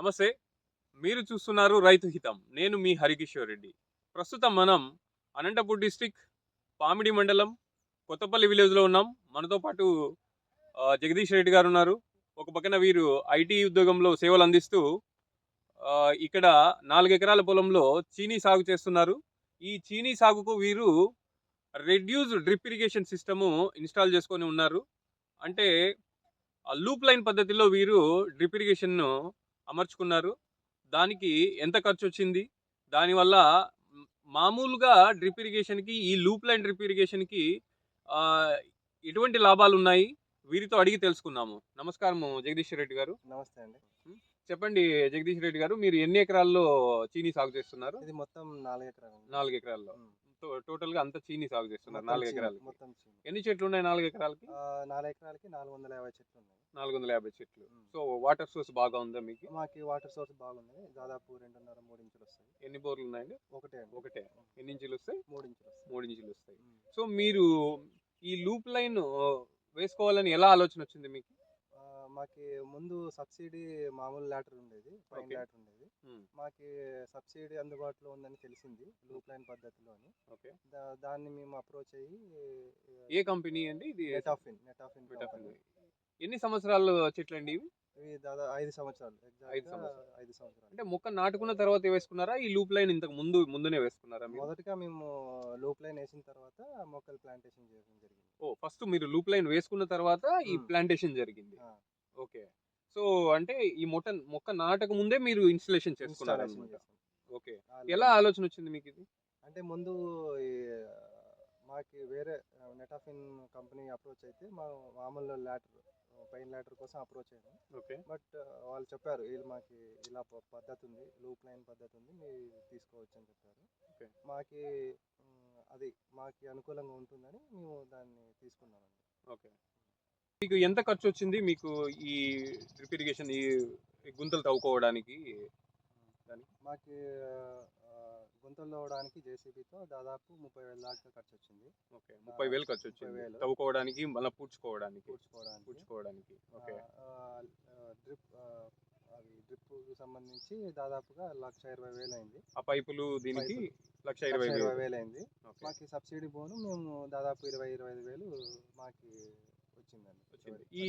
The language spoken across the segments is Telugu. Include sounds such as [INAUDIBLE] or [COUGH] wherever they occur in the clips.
నమస్తే. మీరు చూస్తున్నారు రైతు హితం. నేను మీ హరికిషోర్ రెడ్డి. ప్రస్తుతం మనం అనంతపూర్ డిస్టిక్ పామిడి మండలం కొత్తపల్లి విలేజ్లో ఉన్నాం. మనతో పాటు జగదీష్ రెడ్డి గారు ఉన్నారు. ఒక పక్కన వీరు ఐటీ ఉద్యోగంలో సేవలు అందిస్తూ ఇక్కడ నాలుగు ఎకరాల పొలంలో చీనీ సాగు చేస్తున్నారు. ఈ చీనీ సాగుకు వీరు reduced drip irrigation system install చేసుకొని ఉన్నారు. అంటే లూప్ లైన్ పద్ధతిలో వీరు డ్రిప్ ఇరిగేషన్ను అమర్చుకున్నారు. దానికి ఎంత ఖర్చు వచ్చింది దానివల్ల మామూలుగా డ్రిప్ ఇరిగేషన్కి ఈ లూప్ లైన్ డ్రిప్ ఇరిగేషన్కి ఎటువంటి లాభాలు ఉన్నాయి వీరితో అడిగి తెలుసుకుందాము. నమస్కారం జగదీష్ రెడ్డి గారు. నమస్తే అండి. చెప్పండి జగదీష్ రెడ్డి గారు మీరు ఎన్ని ఎకరాల్లో చీనీ సాగు చేస్తున్నారు? ఇది మొత్తం నాలుగు ఎకరాలు. నాలుగు ఎకరాల్లో. టోటల్గా అంతా చీనీ సాగు చేస్తున్నారు నాలుగు చీని, ఎకరాలకి. మొత్తం. ఎన్ని చెట్లు ఉన్నాయి నాలుగు ఎకరాలకి? నాలుగు ఎకరాలకి నాలుగు వందల యాభై చెట్లు ఉన్నాయి నాలుగు వందల యాభై చెట్లు. సో వాటర్ సోర్స్ బాగా ఉందా మీకు? మాకు వాటర్ సోర్స్ బాగుంది. దాదాపు రెండున్నర మూడు ఇంచులు వస్తాయి ఎన్ని బోర్లు ఉన్నాయండి ఒకటే ఒకటే. ఎన్ని ఇంచులు వస్తాయి మూడు ఇంచులు మూడు ఇంచులు వస్తాయి. సో మీరు ఈ లూప్ లైన్ వేసుకోవాలని ఎలా ఆలోచన వచ్చింది మీకు? మాకి ముందు సబ్సిడీ మామూలు లాటర్ ఉండేది పైన. లాటర్ ఉండేది. మాకి సబ్సిడీ అందుబాటులో ఉందని తెలిసింది లూప్ లైన్ పద్ధతిలోని. ఓకే. దా- దాన్ని మేము అప్రోచ్ అయ్యి ఏ కంపెనీ అండి ఇది? నెటాఫిన్ నెటాఫిన్ Netafin. ఎన్ని సంవత్సరాలు చెట్లు అండి ఇవి ఇవి దాదాపు ఐదు సంవత్సరాలు ఐదు సంవత్సరాలు. ఐదు సంవత్సరాలు అంటే మొక్క నాటుకున్న తర్వాత వేసుకున్నారా ఈ లూప్ లైన్ ఇంతకు ముందు ముందునే వేసుకున్నారా మీరు మొదటగా మేము లూప్ లైన్ వేసిన తర్వాత మొక్కలు ప్లాంటేషన్ చేయడం జరిగింది ఓ ఫస్ట్ మీరు లూప్ లైన్ వేసుకున్న తర్వాత ఈ. ప్లాంటేషన్ జరిగింది ఆ. ఓకే సో అంటే ఈ మొట్ట మొక్క నాటక ముందే మీరు ఇన్స్టలేషన్ చేసుకున్నారు Installation అనమాట చేసాం. ఓకే ఆ ఎలా. ఆలోచన వచ్చింది మీకు ఇది అంటే ముందు ఈ, మాకి వేరే నెటాఫిన్ కంపెనీ అప్రోచ్ అయితే మా మామూలు లాటర్ పైన లాటర్ కోసం అప్రోచ్ అయ్యాము ఓకే. బట్ వాళ్ళు చెప్పారు వీళ్ళు మాకి ఇలా పద్ధతి ఉంది లూప్ లైన్ పద్ధతి ఉంది మీరు తీసుకోవచ్చు అని చెప్పారు. Okay. మాకి అది మాకి అనుకూలంగా ఉంటుందని మేము దాన్ని తీసుకున్నామండి. ఓకే. మీకు ఎంత ఖర్చు వచ్చింది? మీకు ఈ డ్రిప్ ఇరిగేషన్ ఈ గుంతలు తవ్వుకోవడానికి దానికి? మాకి గుంతలు తవ్వడానికి జేసీబీతో దాదాపు ముప్పై వేల దాకా ఖర్చు వచ్చింది ఓకే ముప్పై వేలు ఖర్చు వచ్చింది వేలు. తవ్వుకోవడానికి మళ్ళీ పూడ్చుకోవడానికి. పూడ్చుకోవడానికి. పూడ్చుకోవడానికి ఓకే. డ్రిప్ డ్రిప్ సంబంధించి దాదాపుగా లక్ష ఇరవై వేలు అయింది. ఆ పైపులు దీనికి. లక్ష ఇరవై లక్ష వేలు ఇరవై వేలు. అయింది. ఓకే. మాకు సబ్సిడీ పోను మేము దాదాపు ఇరవై ఇరవై ఐదు వేలు మాకు వచ్చిందండి. వచ్చింది. ఈ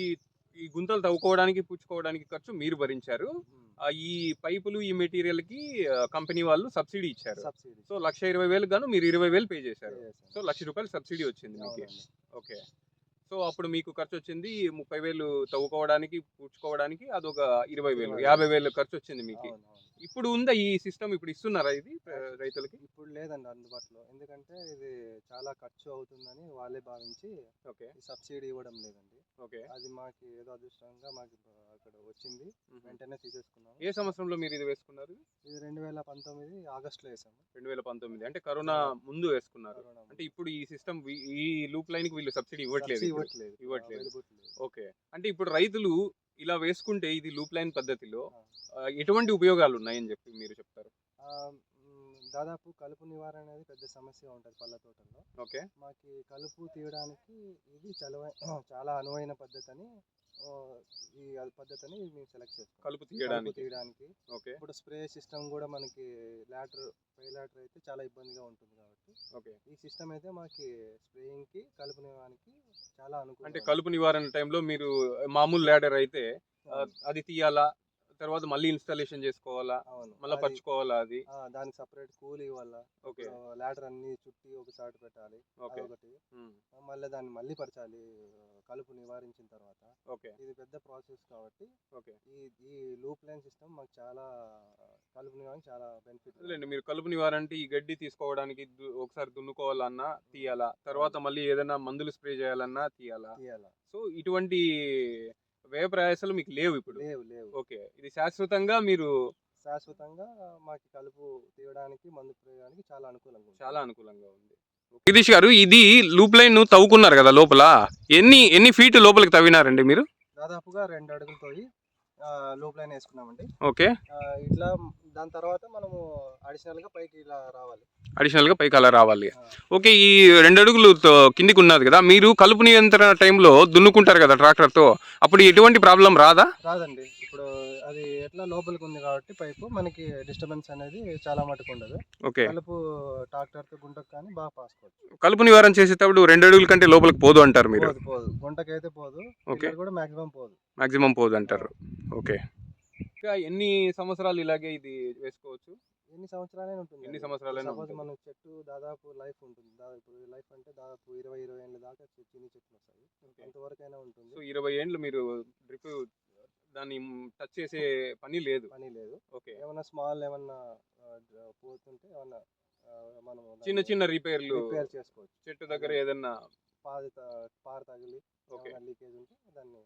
ఈ గుంతలు తవ్వుకోవడానికి పూడ్చుకోవడానికి ఖర్చు మీరు భరించారు. ఈ పైపులు ఈ మెటీరియల్కి కంపెనీ వాళ్ళు సబ్సిడీ ఇచ్చారు. సో లక్ష ఇరవై వేలు గాను మీరు ఇరవై వేలు పే చేశారు. సో లక్ష రూపాయలు సబ్సిడీ వచ్చింది మీకు. ఓకే. సో అప్పుడు మీకు ఖర్చు వచ్చింది ముప్పై వేలు తవ్వుకోవడానికి పూడ్చుకోవడానికి అదొక ఇరవై వేలు యాభై వేలు ఖర్చు వచ్చింది మీకు. ఇప్పుడు ఉందా ఈ సిస్టమ్? ఇప్పుడు ఇస్తున్నారా ఇది రైతులకి? ఇప్పుడు లేదండి అందుబాటులో. ఎందుకంటే ఇది చాలా ఖర్చు అవుతుందని వాళ్ళే భావించి ఓకే. సబ్సిడీ ఇవ్వడం లేదండి. ఓకే. అది మాకు ఏదో అదృష్టంగా మాకు అక్కడ వచ్చింది. వెంటనే తీసేసుకున్నాము. ఏ సంవత్సరంలో మీరు ఇది వేసుకున్నారు? ఇది రెండు వేల పంతొమ్మిది ఆగస్టులో వేసాము. రెండు వేల పంతొమ్మిది అంటే కరోనా ముందు వేసుకున్నారు. అంటే ఇప్పుడు ఈ సిస్టమ్ ఈ లూప్ లైన్కి వీళ్ళు సబ్సిడీ ఇవ్వట్లేదు. ఇవ్వట్లేదు. ఓకే. అంటే ఇప్పుడు రైతులు ఇలా వేసుకుంటే ఇది లూప్ లైన్ పద్ధతిలో ఎటువంటి ఉపయోగాలు ఉన్నాయని చెప్పి మీరు చెప్తారు? దాదాపు కలుపు నివారణ అనేది పెద్ద సమస్య ఉంటుంది పళ్ళ తోటల్లో. ఓకే. మాకు కలుపు తీయడానికి ఇది చలవ [CLEARS THROAT] చాలా అనువైన పద్ధతి అని ఈ పద్ధతిని మేము సెలెక్ట్ చేసుకున్నాం. కలుపు తీయడానికి? తీయడానికి. ఓకే. ఇప్పుడు స్ప్రే సిస్టమ్ కూడా మనకి లాటర్ పై లాటర్ అయితే చాలా ఇబ్బందిగా ఉంటుంది కాబట్టి ఓకే. ఈ సిస్టమ్ అయితే మాకి స్ప్రేయింగ్కి కలుపు నివారణకి చాలా అనుకూలం అంటే కలుపు నివారణ టైంలో మీరు మామూలు ల్యాడర్ అయితే అది తీయాలా? తర్వాత మళ్ళీ ఇన్స్టాలేషన్ చేసుకోవాలా? అవును. మళ్ళీ అది- పరుచుకోవాలా అది? ఆ, దానికి సపరేట్ కూలీ వల్ల ఓకే. లాటర్ అన్ని చుట్టి ఒక చాటు పెట్టాలి. ఓకే. ఒకటి మళ్ళీ దాన్ని మళ్ళీ పరచాలి ఆ, కలుపు నివారించిన తర్వాత. ఓకే. ఇది పెద్ద ప్రాసెస్ కాబట్టి ఓకే. ఈ ఈ లూప్ లైన్ సిస్టమ్ మాకు చాలా కలుపు నివారణ చాలా బెనిఫిట్ అదేలేండి మీరు కలుపు నివారణ అంటే ఈ గడ్డి తీసుకోవడానికి దు- ఒకసారి దున్నుకోవాలన్నా తీయాలా? తర్వాత మళ్ళీ ఏదైనా మందులు స్ప్రే చేయాలన్నా తీయాలా? తీయాల. సో ఇటువంటి వ్యయ ప్రయాసాలు మీకు లేవు ఇప్పుడు. లేవు లేవు. ఓకే. ఇది శాశ్వతంగా మీరు శాశ్వతంగా మాకు కలుపు తీయడానికి మందు ప్రయోగానికి చాలా అనుకూలంగా చాలా అనుకూలంగా ఉంది. జగదీష్ గారు ఇది లూప్ లైన్ తవ్వుకున్నారు కదా లోపల. ఎన్ని ఎన్ని ఫీట్ లోపలికి తవ్వినారండి మీరు? దాదాపుగా రెండు అడుగులు పోయి లూప్ లైన్ వేసుకున్నామండి. ఓకే. ఇట్లా దాని తర్వాత మనము అడిషనల్గా పైకి ఇలా రావాలి. అడిషనల్గా పైకి అలా రావాలి. ఓకే ఈ రెండు అడుగులు కిందికి ఉన్నది కదా మీరు కలుపు నియంత్రణ టైంలో దున్నుకుంటారు కదా ట్రాక్టర్తో అప్పుడు ఎటువంటి ప్రాబ్లం రాదా? రాదండి. ఇప్పుడు అది ఎట్లా లోపలికి ఉంది కాబట్టి పైపు మనకి డిస్టర్బెన్స్ అనేది చాలా మటుకు ఉండదు. ఓకే. కలుపు ట్రాక్టర్తో గుంటకు కానీ బాగా పాసుకోవచ్చు కలుపు నివారణ చేసేటప్పుడు రెండు అడుగుల కంటే లోపలికి పోదు అంటారు మీరు? పోదు పోదు. గుంటకైతే పోదు ఓకే. కూడా మాక్సిమం పోదు. మాక్సిమం పోదు అంటారు. ఓకే. ఇంకా ఎన్ని సంవత్సరాలు ఇలాగే ఇది వేసుకోవచ్చు? ఎన్ని సంవత్సరాలైనా ఉంటుంది ఎన్ని సంవత్సరాలైనా సపోజ్. మన చెట్టు దాదాపు లైఫ్ ఉంటుంది. దా- ఇప్పుడు లైఫ్ అంటే దాదాపు ఇరవై ఇరవై ఏళ్ళ దాకా చిన్ని చెట్లు వస్తాయి. ఎంతవరకైనా ఉంటుంది. సో ఇరవై ఏండ్లు మీరు డ్రిప్ దాన్ని టచ్ చేసే పని లేదు. పని లేదు. ఓకే. ఏమన్నా స్మాల్ ఏమన్నా పోతుంటే ఏమన్నా మనం చిన్న చిన్న రిపేర్లు రిపేర్ చేసుకోవచ్చు. చెట్టు దగ్గర ఏదన్నా త- పార తగిలి లీకేజ్ ఉంటే దాన్ని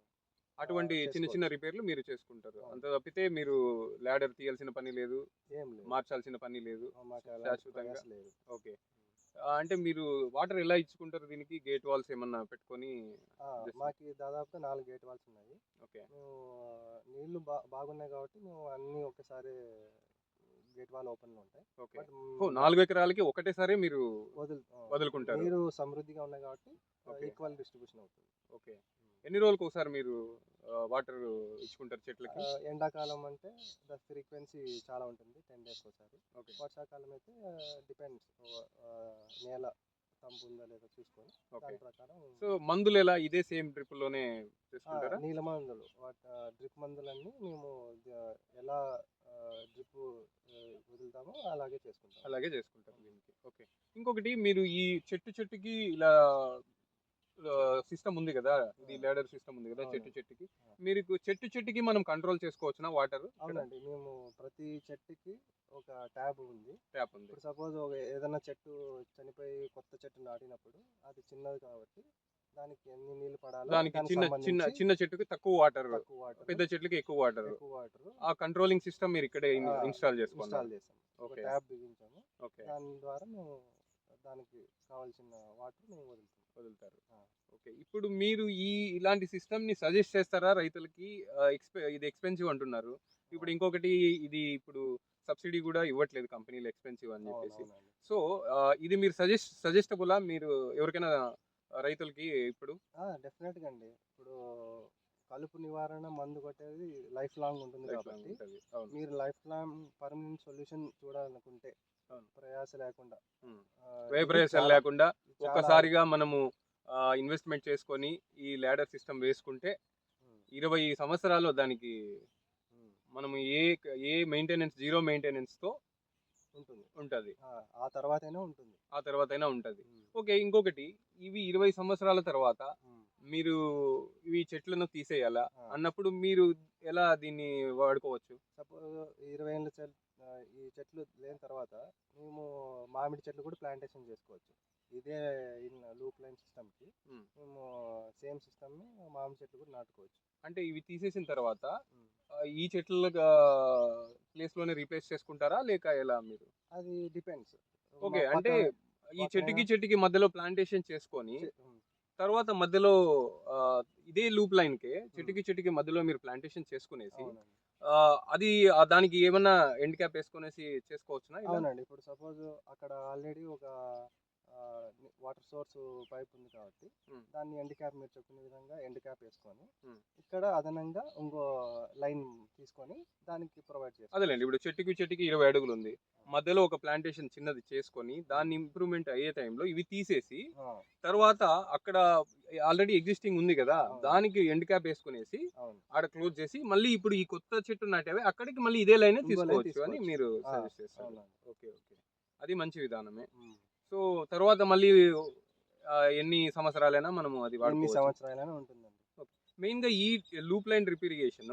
అటువంటి చిన్న చిన్న. రిపేర్లు మీరు చేసుకుంటారు. అంత తప్పితే మీరు ల్యాడర్ తీయాల్సిన పని లేదు మార్చాల్సిన పని లేదు శాశ్వతంగా? ఓకే. అంటే మీరు వాటర్ ఎలా ఇచ్చుకుంటారు దీనికి? గేట్ వాల్స్ ఏమన్నా పెట్టుకొని మాకు దాదాపుగా నాలుగు గేట్ వాల్స్ ఉన్నాయి. ఓకే. నీళ్ళు బా బాగున్నాయి కాబట్టి మేము అన్ని ఒకసారి గేట్ వాల్ ఓపెన్లో ఉంటాయి. ఓకే. నాలుగు ఎకరాలకి ఒకటేసారి మీరు వదులుకుంటారు. నీరు సమృద్ధిగా ఉన్నాయి కాబట్టి. ఈక్వల్ డిస్ట్రిబ్యూషన్ అవుతుంది. ఓకే. ఎన్ని రోజులకు ఒకసారి మీరు వాటర్ ఇచ్చుకుంటారు చెట్లకి? ఎండాకాలం అంటే ద ఫ్రీక్వెన్సీ చాలా ఉంటుంది టెన్ డేస్ ఒకసారి. ఓకే. వర్షాకాలం అయితే డిపెండ్స్ నేల తంపు ఉందా లేదా చూసుకొని దాని ప్రకారం సో మందులు ఎలా ఇదే సేమ్ డ్రిప్లోనే ఆ, చేసుకుంటారా నీల మందులు డ్రిప్ మందులన్నీ మేము ఎలా డ్రిప్ వదులుతామో అలాగే చేసుకుంటాం. అలాగే చేసుకుంటారు దీనికి. ఓకే. ఇంకొకటి మీరు ఈ చెట్టు చెట్టుకి ఇలా సిస్టమ్ ఉంది కదా? ఇది లేడర్ సిస్టమ్ ఉంది కదా. చెట్టు చెట్టుకి. మీరు చెట్టు చెట్టుకి మనం కంట్రోల్ చేసుకోవచ్చునా వాటర్ అవునండి మేము ప్రతి చెట్టుకి ఒక ట్యాబ్ ఉంది. ట్యాప్ ఉంది. ఇప్పుడు సపోజ్ ఒక ఏదైనా చెట్టు చనిపోయి కొత్త చెట్టు నాటినప్పుడు అది చిన్నది కాబట్టి దానికి ఎన్ని నీళ్ళు పడాలో దానికి చిన్న చిన్న చిన్న చెట్టుకి తక్కువ వాటర్ తక్కువ వాటర్ పెద్ద చెట్లకి ఎక్కువ వాటర్ ఎక్కువ వాటర్ ఆ కంట్రోలింగ్ సిస్టమ్ మీరు ఇక్కడే ఇన్స్టాల్ ఇన్స్టాల్ చేసుకున్నారు. చేసాం ఒక ట్యాబ్ బిగించాము. ఓకే దాని ద్వారా మేము దానికి కావాల్సిన వాటర్ మేము వదులుతాం వదులుతారు. ఓకే ఇప్పుడు మీరు ఈ ఇలాంటి సిస్టమ్ని సజెస్ట్ చేస్తారా రైతులకి? ఎక్స్పె- ఇది ఎక్స్పెన్సివ్ అంటున్నారు. ఇప్పుడు ఇంకొకటి ఇది ఇప్పుడు సబ్సిడీ కూడా ఇవ్వట్లేదు కంపెనీలు ఎక్స్పెన్సివ్ అని చెప్పేసి. సో ఇది మీరు సజెస్ట్ సజెస్టబులా మీరు ఎవరికైనా రైతులకి ఇప్పుడు? ఆ, definite గా అండి. ఇప్పుడు కలుపు నివారణ మందు కొట్టేది లైఫ్ లాంగ్ ఉంటుంది కాబట్టి మీరు లైఫ్ లాంగ్ పర్మనెంట్ సొల్యూషన్ చూడాలనుకుంటే. ప్రయాస లేకుండా వ్యయ ప్రయాసాలు లేకుండా ఒక్కసారిగా మనము ఇన్వెస్ట్మెంట్ చేసుకొని ఈ ల్యాడర్ సిస్టమ్ వేసుకుంటే ఇరవై సంవత్సరాలు దానికి మనము ఏ ఏ మెయింటెనెన్స్ జీరో మెయింటెనెన్స్తో ఉంటుంది. ఉంటది. ఆ, తర్వాతైనా ఉంటుంది. ఆ తర్వాత అయినా ఉంటది ఓకే ఇంకొకటి ఇవి ఇరవై సంవత్సరాల తర్వాత మీరు ఇవి చెట్లను తీసేయాలా. అన్నప్పుడు మీరు ఎలా దీన్ని వాడుకోవచ్చు? సపోజ్ ఇరవై ఏళ్ళ చెట్ ఆ, ఈ చెట్లు లేని తర్వాత మేము మామిడి చెట్లు కూడా ప్లాంటేషన్ చేసుకోవచ్చు. ఇదే లూప్ లైన్ సిస్టమ్కి. మేము సేమ్ సిస్టమ్ని మామిడి చెట్లు కూడా నాటుకోవచ్చు. అంటే ఇవి తీసేసిన తర్వాత ఈ చెట్ల ప్లేస్లోనే రీప్లేస్ చేసుకుంటారా? లేక ఎలా మీరు? అది డిపెండ్స్ ఓకే అంటే ఈ చెట్టుకి చెట్టుకి మధ్యలో ప్లాంటేషన్ చేసుకొని తర్వాత మధ్యలో ఇదే లూప్ లైన్కి చెట్టుకి చెట్టుకి మధ్యలో మీరు ప్లాంటేషన్ చేసుకునేసి అది దానికి ఏమన్నా ఎండ్ క్యాప్ వేసుకునేసి చేసుకోవచ్చునా? ఇలా? అవునండి. ఇప్పుడు సపోజ్ అక్కడ ఆల్రెడీ ఒక వాటర్ సోర్స్ పైప్ ఉంది కాబట్టి ఉమ్. దాన్ని ఎండ్ క్యాప్ మీరు చెప్పిన విధంగా ఎండ్ క్యాప్ వేసుకొని ఉమ్. ఇక్కడ అదనంగా ఇంకో లైన్ తీసుకొని దానికి ప్రొవైడ్ చేస్తాం అదేలేండి ఇప్పుడు చెట్టుకి చెట్టుకి ఇరవై అడుగులు ఉంది మధ్యలో ఒక ప్లాంటేషన్ చిన్నది చేసుకొని దాన్ని ఇంప్రూవ్మెంట్ అయ్యే టైంలో ఇవి తీసేసి తర్వాత అక్కడ ఆల్రెడీ ఎగ్జిస్టింగ్ ఉంది కదా. దానికి ఎండ్ క్యాప్ వేసుకునేసి ఆడ క్లోజ్ చేసి మళ్ళీ ఇప్పుడు ఈ కొత్త చెట్టు నాటేవి అక్కడికి మళ్ళీ ఇదే లైన్ తీసుకోవచ్చు అని. మీరు సజెస్ట్ చేస్తారు ఓకే ఓకే అది మంచి విధానమే. సో తర్వాత మళ్ళీ ఎన్ని సంవత్సరాలైనా మనము అది ఎన్ని సంవత్సరాలైనా ఉంటుందండి. మెయిన్గా ఈ లూప్ లైన్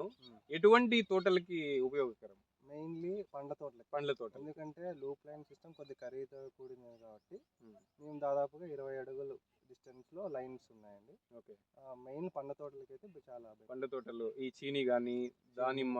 ఉమ్. ఎటువంటి తోటలకి ఉపయోగకరం? మెయిన్లీ పండ్ల తోటలకి పండ్ల తోట ఎందుకంటే లూప్ లైన్ సిస్టమ్ కొద్ది ఖరీదు కూడినది కాబట్టి. మేము. దాదాపుగా ఇరవై అడుగులు డిస్టెన్స్లో లైన్స్ ఉన్నాయండి. ఓకే. మెయిన్ పండ్ల తోటలకి అయితే చాలా. పండ్ల తోటలు ఈ చీని గాని దానిమ్మ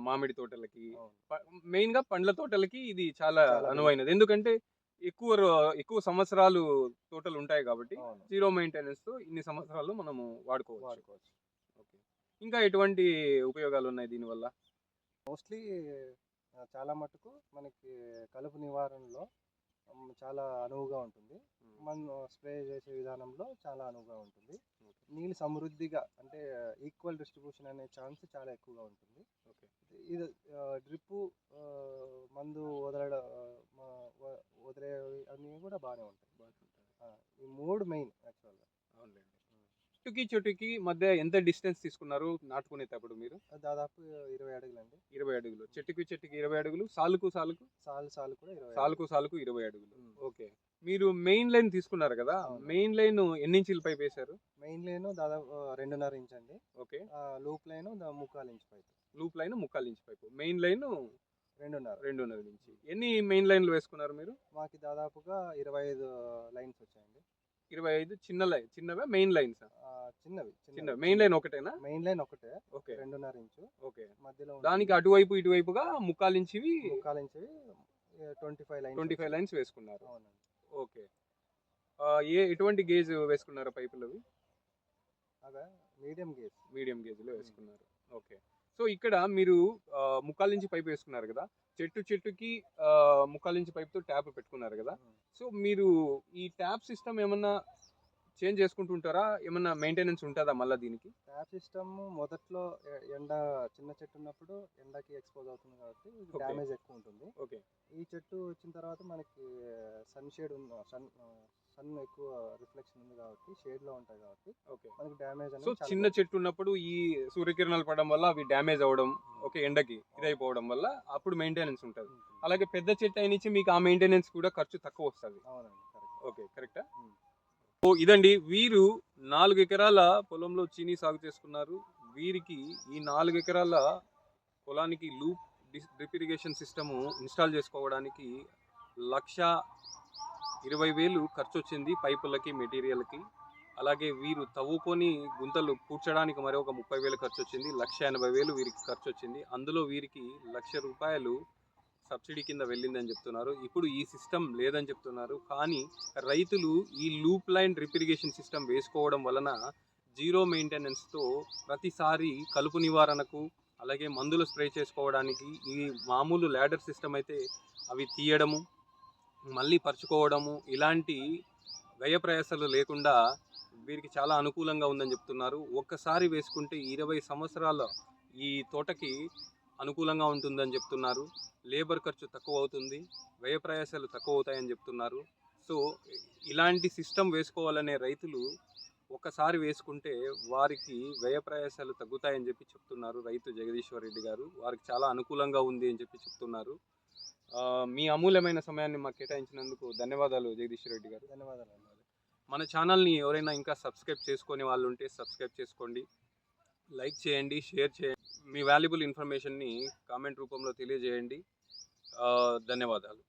మామిడి తోటలకి అవును. మెయిన్గా పండ్ల తోటలకి ఇది చాలా అనువైనది. ఎందుకంటే ఎక్కువ రో- ఎక్కువ సంవత్సరాలు తోటలు ఉంటాయి కాబట్టి అవును. జీరో మెయింటెనెన్స్తో ఇన్ని సంవత్సరాలు మనము వాడుకోవచ్చు. వాడుకోవచ్చు. ఓకే. ఇంకా ఎటువంటి ఉపయోగాలు ఉన్నాయి దీనివల్ల మోస్ట్లీ చాలా మటుకు మనకి కలుపు నివారణలో చాలా అనువుగా ఉంటుంది. మనం స్ప్రే చేసే విధానంలో చాలా అనువుగా ఉంటుంది. నీళ్ళు సమృద్ధిగా అంటే ఈక్వల్ డిస్ట్రిబ్యూషన్ అనే ఛాన్స్ చాలా ఎక్కువగా ఉంటుంది. ఓకే. ఇది డ్రిప్పు మందు వదలడం ఆ, మ- వ- వదిలే అన్నీ కూడా బాగానే ఉంటాయి. ఈ మూడు మెయిన్ యాక్చువల్గా అవునులేండి. చెట్టుకి చెట్టుకి మధ్య ఎంత డిస్టెన్స్ తీసుకున్నారు నాటుకునేటప్పుడు మీరు? దాదాపు ఇరవై అడుగులండి. ఇరవై అడుగులు. చెట్టుకి చెట్టుకి ఇరవై అడుగులు సాలుకు సాలుకు? సాలు సాలు కూడా ఇరవై సాలుకు సాలుకు ఇరవై అడుగులు. ఓకే. మీరు మెయిన్ లైన్ తీసుకున్నారు కదా. మెయిన్ లైన్ ఎన్ని ఇంచుల పైప్ వేశారు? మెయిన్ లైన్ దాదాపు రెండున్నర ఇంచ్ అండి. ఓకే. లూప్ లైన్ ముక్కాలు ఇంచ్ పైపు. లూప్ లైన్ ముక్కాలు ఇంచు పైపు. మెయిన్ లైన్ రెండున్నర. రెండున్నర ఇంచి. ఎన్ని మెయిన్ లైన్లు వేసుకున్నారు మీరు? మాకు దాదాపుగా ఇరవై ఐదు లైన్స్ వచ్చాయండి. ఇరవై ఐదు చిన్న లైన్ చిన్నవే మెయిన్ లైన్స్? చిన్నవి చిన్న మెయిన్ లైన్ ఒకటేనా? మెయిన్ లైన్ ఒకటే ఓకే. రెండున్నర ఇంచు. ఓకే. మధ్యలో దానికి అటువైపు ఇటువైపుగా ముక్కాలు ఇంచివి ముక్కాలు ఇంచువి twenty five lines twenty five lines వేసుకున్నారు. అవునండి. ఓకే. ఏ ఎటువంటి గేజ్ వేసుకున్నారు పైపులు అవి అదే మీడియం గేజ్. మీడియం గేజ్లో వేసుకున్నారు. ఓకే. సో ఇక్కడ మీరు ముక్కాల నుంచి పైప్ వేసుకున్నారు కదా? చెట్టు చెట్టుకి ముక్కాల నుంచి పైప్తో ట్యాప్ పెట్టుకున్నారు కదా? సో మీరు ఈ ట్యాప్ సిస్టమ్ ఏమన్నా చేంజ్ చేసుకుంటుంటారా? ఏమన్నా మెయింటెనెన్స్ ఉంటుందా మళ్ళీ దీనికి? ట్యాప్ సిస్టమ్ మొదట్లో ఎండ చిన్న చెట్టు ఉన్నప్పుడు ఎండకి ఎక్స్పోజ్ అవుతుంది కాబట్టి. డ్యామేజ్ ఎక్కువ ఉంటుంది. ఓకే. ఈ చెట్టు వచ్చిన తర్వాత మనకి సన్ షేడ్ ఉంది సన్ సన్ ఎక్కువ రిఫ్లెక్షన్ ఉంది కాబట్టి షేడ్లో ఉంటాయి కాబట్టి ఓకే. మనకి డ్యామేజ్ సో చిన్న చెట్టు ఉన్నప్పుడు ఈ సూర్యకిరణాలు పడడం వల్ల అవి డ్యామేజ్ అవ్వడం ఓకే ఎండకి ఇదైపోవడం వల్ల అప్పుడు మెయింటెనెన్స్ ఉంటుంది. అలాగే పెద్ద చెట్టు అయినించి మీకు ఆ మెయింటెనెన్స్ కూడా ఖర్చు తక్కువ వస్తుంది. అవునండి కరెక్ట్. ఓకే కరెక్టా. ఓ ఇదండి. వీరు నాలుగు ఎకరాల పొలంలో చీనీ సాగు చేసుకున్నారు. వీరికి ఈ నాలుగు ఎకరాల పొలానికి loop drip irrigation system install చేసుకోవడానికి లక్ష ఇరవై వేలు ఖర్చు వచ్చింది పైపులకి మెటీరియల్కి. అలాగే వీరు తవ్వుకొని గుంతలు పూడ్చడానికి మరి ఒక ముప్పై వేలు ఖర్చు వచ్చింది లక్ష ఎనభై వేలు వీరికి ఖర్చు వచ్చింది అందులో వీరికి లక్ష రూపాయలు సబ్సిడీ కింద వెళ్ళిందని చెప్తున్నారు. ఇప్పుడు ఈ సిస్టమ్ లేదని చెప్తున్నారు. కానీ రైతులు ఈ లూప్ లైన్ రిపిరిగేషన్ సిస్టమ్ వేసుకోవడం వలన జీరో మెయింటెనెన్స్తో ప్రతిసారి కలుపు నివారణకు అలాగే మందులు స్ప్రే చేసుకోవడానికి ఈ మామూలు ల్యాడర్ సిస్టమ్ అయితే అవి తీయడము మళ్ళీ పరుచుకోవడము ఇలాంటి వ్యయ ప్రయాసాలు లేకుండా వీరికి చాలా అనుకూలంగా ఉందని చెప్తున్నారు. ఒక్కసారి వేసుకుంటే ఇరవై సంవత్సరాల ఈ తోటకి అనుకూలంగా ఉంటుందని చెప్తున్నారు. లేబర్ ఖర్చు తక్కువ అవుతుంది వ్యయ ప్రయాసాలు తక్కువ అవుతాయని చెప్తున్నారు. సో ఇలాంటి సిస్టమ్ వేసుకోవాలనే రైతులు ఒకసారి వేసుకుంటే వారికి వ్యయ ప్రయాసాలు తగ్గుతాయని చెప్పి చెప్తున్నారు రైతు జగదీశ్వర్ రెడ్డి గారు. వారికి చాలా అనుకూలంగా ఉంది అని చెప్పి చెప్తున్నారు. మీ అమూల్యమైన సమయాన్ని మాకు కేటాయించినందుకు ధన్యవాదాలు జగదీశ్వర్ రెడ్డి గారు. ధన్యవాదాలు మన ఛానల్ని ఎవరైనా ఇంకా సబ్స్క్రైబ్ చేసుకునే వాళ్ళు ఉంటే సబ్స్క్రైబ్ చేసుకోండి. లైక్ చేయండి షేర్ చేయండి. మీ వాల్యుబుల్ ఇన్ఫర్మేషన్ని కామెంట్ రూపంలో తెలియజేయండి. ధన్యవాదాలు.